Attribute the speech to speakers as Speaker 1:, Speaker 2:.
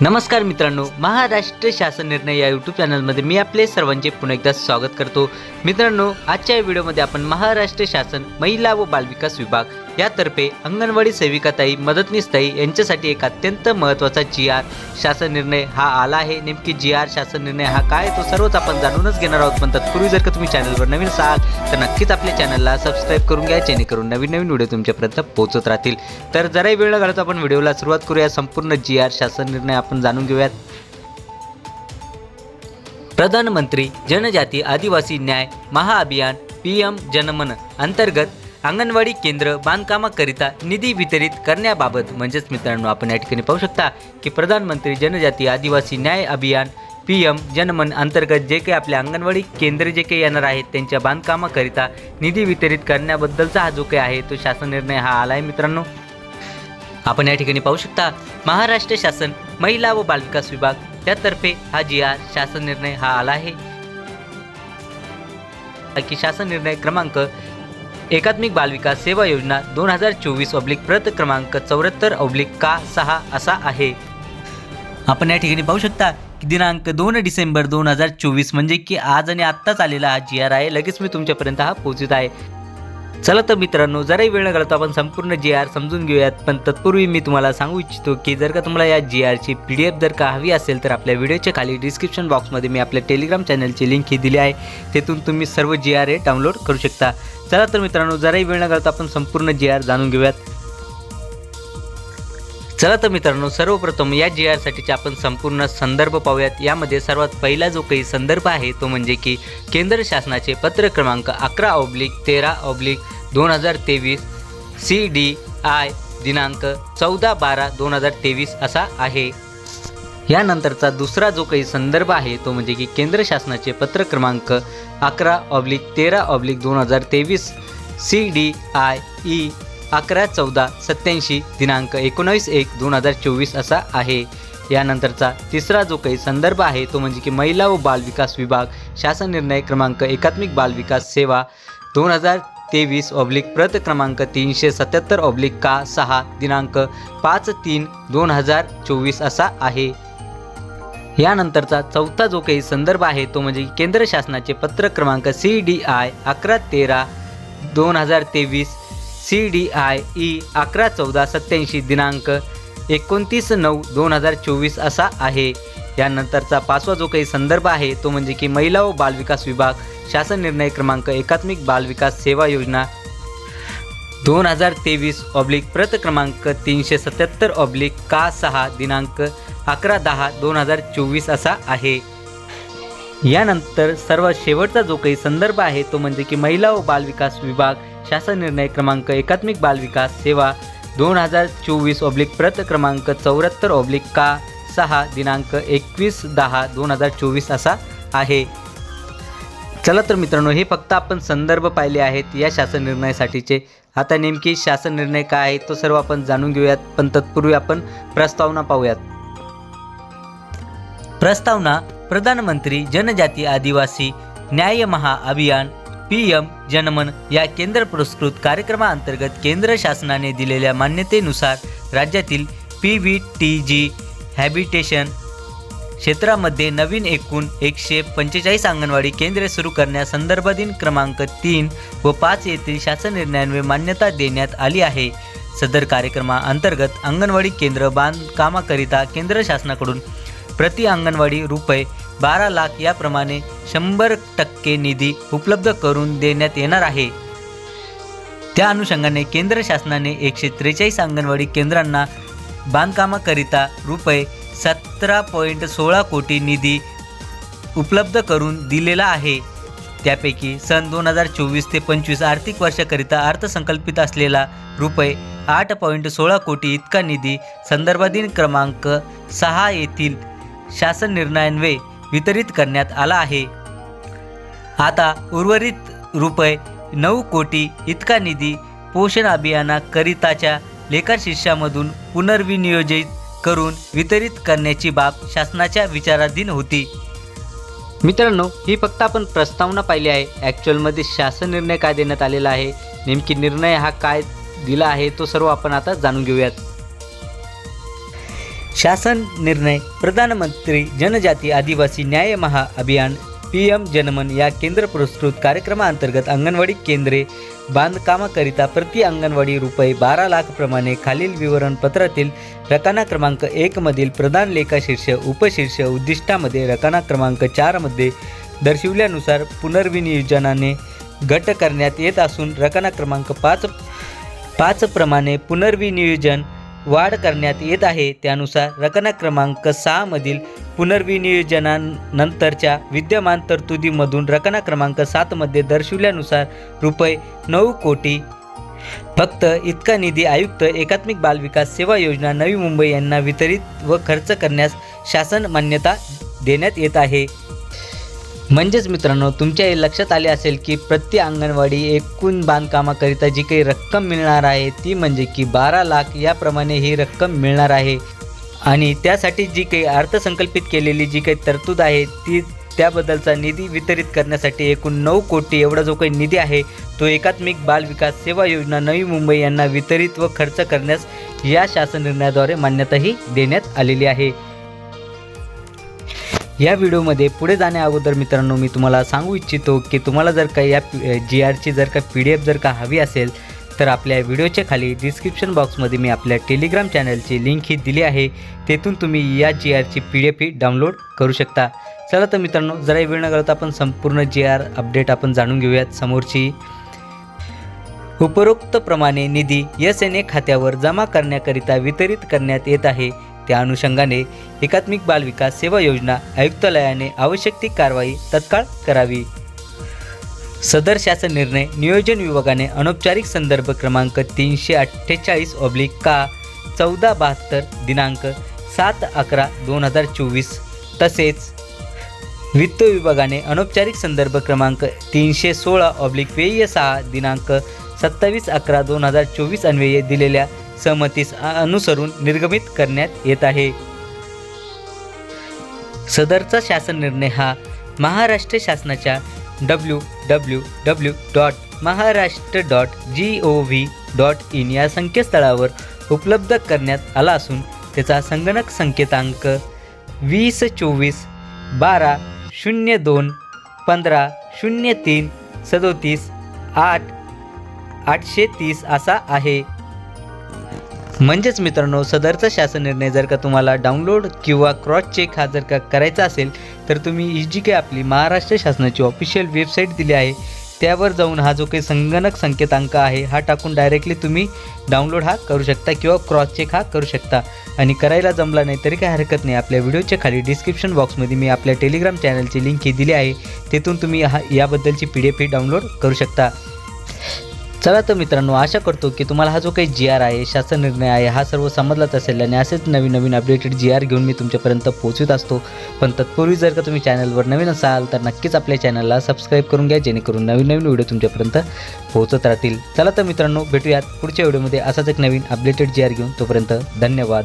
Speaker 1: नमस्कार मित्रांनो महाराष्ट्र शासन निर्णय या यूट्यूब चॅनलमध्ये मी आपले सर्वांचे पुन्हा एकदा स्वागत करतो. मित्रांनो आजच्या व्हिडिओमध्ये आपण महाराष्ट्र शासन महिला व बालविकास विभाग यातर्फे अंगणवाडी सेविकाताई मदतनीसताई यांच्यासाठी एक अत्यंत महत्त्वाचा जी आर शासन निर्णय हा आला आहे. नेमकी जी आर शासन निर्णय हा काय तो सर्वच आपण जाणूनच घेणार आहोत. पण तत्पूर्वी जर का तुम्ही चॅनलवर नवीन असाल तर नक्कीच आपल्या चॅनलला सबस्क्राईब करून घ्या जेणेकरून नवीन नवीन व्हिडिओ तुमच्यापर्यंत पोहोचत राहतील. तर जराही वेळ न आपण व्हिडिओला सुरुवात करूया. संपूर्ण जी आर शासन निर्णय आपण जाणून घेऊयात. प्रधानमंत्री जनजाती आदिवासी न्याय महाअभियान पी एम जनमन अंतर्गत अंगणवाडी केंद्र बांधकामाकरिता निधी वितरित करण्याबाबत म्हणजेच मित्रांनो आपण या ठिकाणी पाहू शकता की प्रधानमंत्री जनजाती आदिवासी न्याय अभियान पी एम जनमन अंतर्गत जे काही आपल्या अंगणवाडी केंद्र जे काही येणार आहेत त्यांच्या बांधकामाकरिता निधी वितरित करण्याबद्दलचा हा जो काही आहे तो शासन निर्णय हा आला आहे मित्रांनो. आपण या ठिकाणी पाहू शकता महाराष्ट्र शासन महिला व बालविकास विभाग त्यातर्फे हा जी आर शासन निर्णय हा आला आहे. की शासन निर्णय क्रमांक एकात्मिक बालविकास सेवा योजना दोन हजार चोवीस ऑब्लिक प्रत क्रमांक चौऱ्याहत्तर ऑब्लिक का सहा असा आहे. आपण या ठिकाणी पाहू शकता की दिनांक दोन डिसेंबर दोन हजार चोवीस म्हणजे की आज आणि आत्ताच आलेला हा जी आर आहे लगेच मी तुमच्यापर्यंत हा पोहोचत आहे. चला तर मित्रांनो जराही वेळ न घालता आपण संपूर्ण जी आर समजून घेऊयात. पण तत्पूर्वी मी तुम्हाला सांगू इच्छितो की जर का तुम्हाला या जी आरची पी डी एफ जर का हवी असेल तर आपल्या व्हिडिओच्या खाली डिस्क्रिप्शन बॉक्समध्ये मी आपल्या टेलिग्राम चॅनलची लिंक ही दिली आहे. तेथून तुम्ही सर्व जी आर हे डाउनलोड करू शकता. चला तर मित्रांनो जराही वेळ न घालता आपण संपूर्ण जी आर जाणून घेऊयात. चला तर मित्रांनो सर्वप्रथम या जी आरसाठीचे आपण संपूर्ण संदर्भ पाहूयात. यामध्ये सर्वात पहिला जो काही संदर्भ आहे तो म्हणजे की केंद्र शासनाचे पत्र क्रमांक अकरा ऑब्लिक तेरा ऑब्लिक दोन हजार तेवीस सी डी आय दिनांक चौदा बारा दोन हजार तेवीस असा आहे. यानंतरचा दुसरा जो काही संदर्भ आहे तो म्हणजे की केंद्र शासनाचे पत्र क्रमांक अकरा ऑब्लिक तेरा ऑब्लिक दोन हजार तेवीस सी डी आय ई अकरा चौदा सत्याऐंशी दिनांक एकोणावीस एक दोन हजार चोवीस असा आहे. यानंतरचा तिसरा जो काही संदर्भ आहे तो म्हणजे की महिला व बालविकास विभाग शासन निर्णय क्रमांक एकात्मिक बालविकास सेवा दोन हजार तेवीस ऑब्लिक प्रत क्रमांक तीनशे सत्याहत्तर ऑब्लिक का सहा दिनांक पाच तीन दोन हजार चोवीस असा आहे. यानंतरचा चौथा जो काही संदर्भ आहे तो म्हणजे केंद्र शासनाचे पत्र क्रमांक सी डी आय अकरा तेरा दोन हजार तेवीस सी डी आय ई अकरा चौदा सत्याऐंशी दिनांक एकोणतीस नऊ दोन हजार चोवीस असा आहे. यानंतरचा पाचवा जो काही संदर्भ आहे तो म्हणजे की महिला व बालविकास विभाग शासन निर्णय क्रमांक एकात्मिक बालविकास सेवा योजना दोन हजार तेवीस ऑब्लिक प्रत क्रमांक तीनशे सत्याहत्तर ऑब्लिक का सहा दिनांक अकरा दहा दोन हजार चोवीस असा आहे. यानंतर सर्वात शेवटचा जो काही संदर्भ आहे तो म्हणजे की महिला व बालविकास विभाग शासन निर्णय क्रमांक एकात्मिक बालविकास सेवा दोन हजार चोवीस ऑब्लिक प्रत क्रमांक चौऱ्याहत्तर ऑब्लिक का सहा दिनांक एकवीस दहा दोन हजार चोवीस असा आहे. चला तर मित्रांनो हे फक्त आपण संदर्भ पाहिले आहेत या शासन निर्णयासाठीचे. आता नेमकी शासन निर्णय काय आहे तो सर्व आपण जाणून घेऊयात. पण तत्पूर्वी आपण प्रस्तावना पाहूयात. प्रस्तावना प्रधानमंत्री जनजाती आदिवासी न्याय महाअभियान पी एम जनमन या केंद्र पुरस्कृत कार्यक्रमाअंतर्गत केंद्र शासनाने दिलेल्या मान्यतेनुसार राज्यातील P V T G habitation क्षेत्रामध्ये नवीन एकूण एकशे पंचेचाळीस अंगणवाडी केंद्रे सुरू करण्यासंदर्भातील क्रमांक तीन व पाच येथील शासन निर्णयान्वये मान्यता देण्यात आली आहे. सदर कार्यक्रमाअंतर्गत अंगणवाडी केंद्र बांधकामाकरिता केंद्र शासनाकडून प्रति अंगणवाडी रुपये बारा लाख याप्रमाणे शंभर टक्के निधी उपलब्ध करून देण्यात येणार आहे. त्या अनुषंगाने केंद्र शासनाने एकशे त्रेचाळीस अंगणवाडी केंद्रांना बांधकामाकरिता रुपये सतरा पॉईंट सोळा कोटी निधी उपलब्ध करून दिलेला आहे. त्यापैकी सन दोन हजार चोवीस ते पंचवीस आर्थिक वर्षाकरिता अर्थसंकल्पित असलेला रुपये आठ पॉईंट सोळा कोटी इतका निधी संदर्भाधीन क्रमांक सहा येथील शासन निर्णयान्वये वितरित करण्यात आला आहे. आता उर्वरित रुपये नऊ कोटी इतका निधी पोषण अभियानाकरिताच्या लेखाशीर्षामधून पुनर्विनियोजित करून वितरित करण्याची बाब शासनाच्या विचाराधीन होती. मित्रांनो ही फक्त आपण प्रस्तावना पाहिली आहे. ॲक्च्युअलमध्ये शासन निर्णय काय देण्यात आलेला आहे? नेमकी निर्णय हा काय दिला आहे? तो सर्व आपण आता जाणून घेऊयात. शासन निर्णय प्रधानमंत्री जनजाती आदिवासी न्याय महा अभियान पी एम जनमन या केंद्र पुरस्कृत कार्यक्रमाअंतर्गत अंगणवाडी केंद्रे बांधकामाकरिता प्रति अंगणवाडी रुपये बारा लाखप्रमाणे खालील विवरणपत्रातील रकाना क्रमांक एकमधील प्रधान लेखा शीर्ष उपशीर्ष उद्दिष्टामध्ये रकाना क्रमांक चारमध्ये दर्शविल्यानुसार पुनर्विनियोजनाने घट करण्यात येत असून रकाना क्रमांक पाच पाचप्रमाणे पुनर्विनियोजन वाढ करण्यात येत आहे. त्यानुसार रकना क्रमांक सहामधील पुनर्विनियोजनानंतरच्या विद्यमान तरतुदीमधून रकना क्रमांक सातमध्ये दर्शविल्यानुसार रुपये नऊ कोटी फक्त इतका निधी आयुक्त एकात्मिक बालविकास सेवा योजना नवी मुंबई यांना वितरित व खर्च करण्यास शासन मान्यता देण्यात येत आहे. म्हणजेच मित्रांनो तुमच्या हे लक्षात आले असेल की प्रति अंगणवाडी एकूण बांधकामाकरिता जी काही रक्कम मिळणार आहे ती म्हणजे की बारा लाख याप्रमाणे ही रक्कम मिळणार आहे. आणि त्यासाठी जी काही अर्थसंकल्पित केलेली जी काही तरतूद आहे ती त्याबद्दलचा निधी वितरित करण्यासाठी एकूण नऊ कोटी एवढा जो काही निधी आहे तो एकात्मिक बाल विकास सेवा योजना नवी मुंबई यांना वितरित व खर्च करण्यास या शासन निर्णयाद्वारे मान्यताही देण्यात आलेली आहे. या व्हिडिओमध्ये पुढे जाण्या अगोदर मित्रांनो मी तुम्हाला सांगू इच्छितो की तुम्हाला जर का या जी आरची जर का पी डी एफ जर का हवी असेल तर आपल्या व्हिडिओच्या खाली डिस्क्रिप्शन बॉक्समध्ये मी आपल्या टेलिग्राम चॅनलची लिंक ही दिली आहे. तेथून तुम्ही या जी आरची पी डी एफ ही डाउनलोड करू शकता. चला तर मित्रांनो जरा वेळ न घालवता आपण संपूर्ण जी आर अपडेट आपण जाणून घेऊयात समोरची. उपरोक्तप्रमाणे निधी एस एन ए खात्यावर जमा करण्याकरिता वितरित करण्यात येत आहे. त्या अनुषंगाने एकात्मिक बाल विकास सेवा योजना आयुक्तालयाने आवश्यक ती कारवाई तत्काळ करावी. सदर शासन निर्णय नियोजन विभागाने अनौपचारिक संदर्भ क्रमांक तीनशे अठ्ठेचाळीस ऑब्लिक का चौदा बहात्तर दिनांक सात अकरा दोन हजार चोवीस. तसेच वित्त विभागाने अनौपचारिक संदर्भ क्रमांक तीनशे सोळा ऑब्लिक व्यय सहा दिनांक सत्तावीस अकरा दोन हजार चोवीस अन्वये दिलेल्या सहमतीस अनुसरून निर्गमित करण्यात येत आहे. सदरचा शासन निर्णय हा महाराष्ट्र शासनाच्या W W W dot Maharashtra dot G O V dot in या संकेतस्थळावर उपलब्ध करण्यात आला असून त्याचा संगणक संकेतांक वीस चोवीस बारा शून्य दोन पंधरा शून्य तीन सदोतीस आठ आठशे तीस असा आहे. म्हणजेच मित्रांनो सदरचा शासन निर्णय जर का तुम्हाला डाउनलोड किंवा क्रॉस चेक हा जर का करायचा असेल तर तुम्ही ही जी काही आपली महाराष्ट्र शासनाची ऑफिशियल वेबसाईट दिली आहे. त्यावर जाऊन हा जो काही संगणक संकेतांक आहे हा टाकून डायरेक्टली तुम्ही डाउनलोड हा करू शकता किंवा क्रॉस चेक हा करू शकता. आणि करायला जमला नाही तरी काही हरकत नाही. आपल्या व्हिडिओच्या खाली डिस्क्रिप्शन बॉक्समध्ये मी आपल्या टेलिग्राम चॅनलची लिंक ही दिली आहे. तेथून तुम्ही हा याबद्दलची पी डी एफ ही डाउनलोड करू शकता. चला तर मित्रांनो आशा करतो की तुम्हाला हा जो काही जी आर आहे शासन निर्णय आहे हा सर्व समजलाच असेल आणि असेच नवीन नवीन अपडेटेड जी आर घेऊन मी तुमच्यापर्यंत पोहोचत असतो. पण तत्पूर्वी जर का तुम्ही चॅनलवर नवीन असाल तर नक्कीच आपल्या चॅनलला सबस्क्राईब करून घ्या जेणेकरून नवीन नवीन व्हिडिओ तुमच्यापर्यंत पोहोचत राहतील. चला तर मित्रांनो भेटूयात पुढच्या व्हिडिओमध्ये असाच एक नवीन अपडेटेड जी आर घेऊन. तोपर्यंत धन्यवाद.